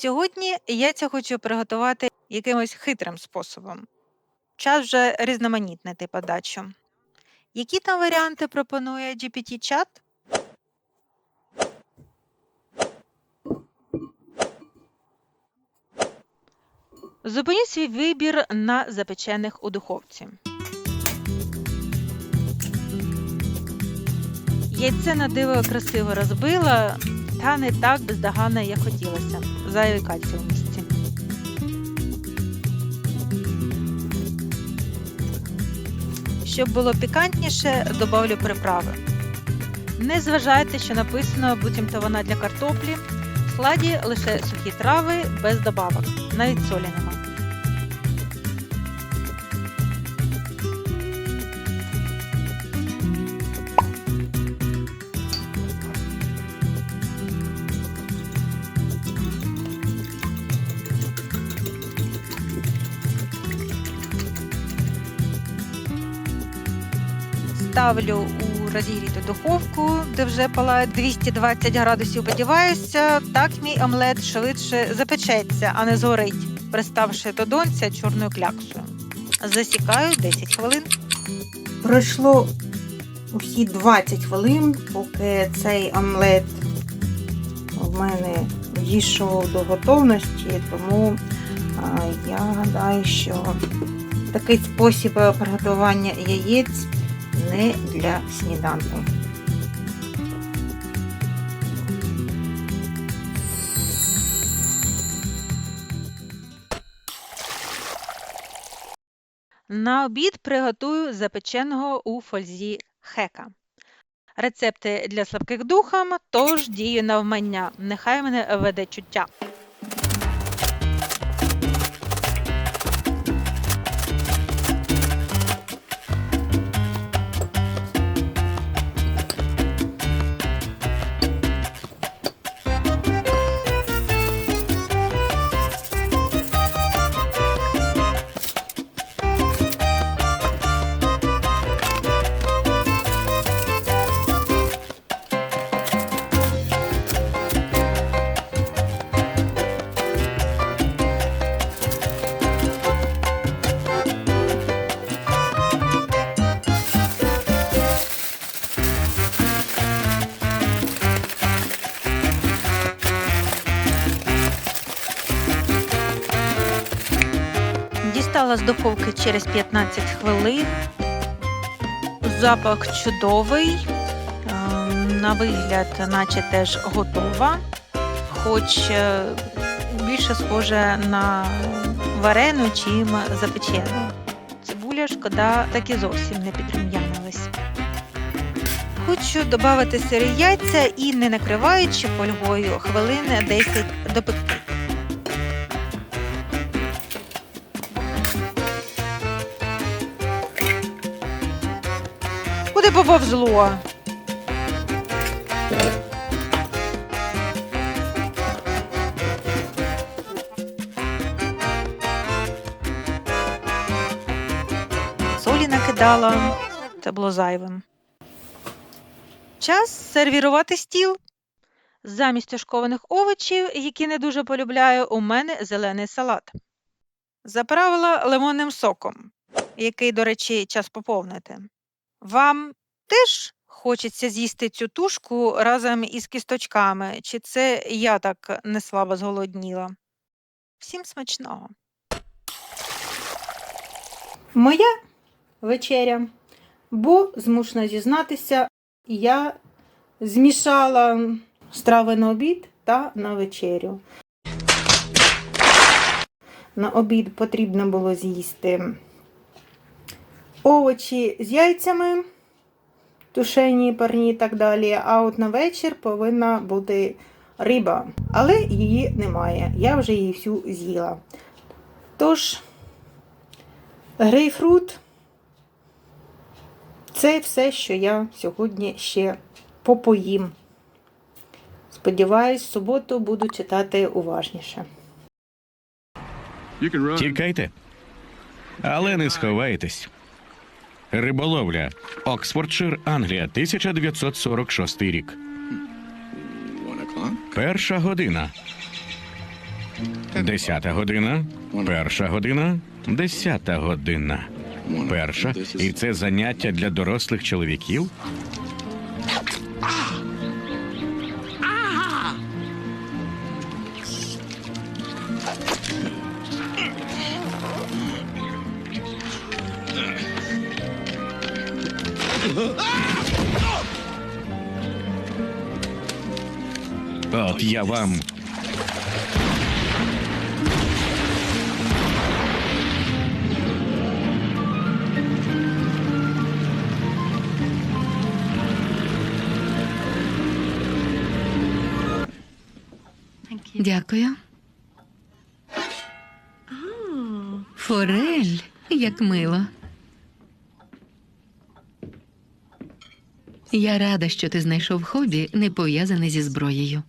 Сьогодні яйця хочу приготувати якимось хитрим способом. Час вже різноманітнити подачу. Які там варіанти пропонує GPT-чат? Зупиніть свій вибір на запечених у духовці. Яйце на диво красиво розбила, та не так бездоганно, як хотілося. Зайвий кальцій у місці. Щоб було пікантніше, добавлю приправи. Не зважайте, що написано, буцімто вона для картоплі. В складі лише сухі трави без добавок, навіть солі нема. Ставлю у розігріту духовку, де вже палає 220 градусів. Сподіваюся, так мій омлет швидше запечеться, а не згорить, приставши до донця чорною кляксою. Засікаю 10 хвилин. Пройшло усі 20 хвилин, поки цей омлет в мене дійшов до готовності, тому я гадаю, що такий спосіб приготування яєць не для сніданку. На обід приготую запеченого у фользі хека. Рецепти для слабких духом, тож дію навмання. Нехай мене веде чуття. Дістала з духовки через 15 хвилин. Запах чудовий. Е, На вигляд, наче теж готова, хоч е, більше схоже на варену, чим запечену. Цибуля, шкода, так і зовсім не підрум'янилась. Хочу додати сирі яйця і, не накриваючи фольгою, хвилин 10 допекти. Куди поповзло? Солі накидала. Це було зайвим. Час сервірувати стіл. Замість тушкованих овочів, які не дуже полюбляю, у мене зелений салат. Заправила лимонним соком, який, до речі, час поповнити. Вам теж хочеться з'їсти цю тушку разом із кісточками, чи це я так неслабо зголодніла? Всім смачного! Моя вечеря, бо змушена зізнатися, я змішала страви на обід та на вечерю. На обід потрібно було з'їсти овочі з яйцями, тушені, парні і так далі. А от на вечір повинна бути риба, але її немає. Я вже її всю з'їла. Тож, грейпфрут це все, що я сьогодні ще попоїм. Сподіваюсь, в суботу буду читати уважніше. Тікайте, але не сховайтесь. Риболовля. Оксфордшир, Англія, 1946 рік. Перша година. Десята година, перша година, десята година. Перша, і це заняття для дорослих чоловіків. От я вам. Дякую. Форель, як мило. Я рада, що ти знайшов хобі, не пов'язане зі зброєю.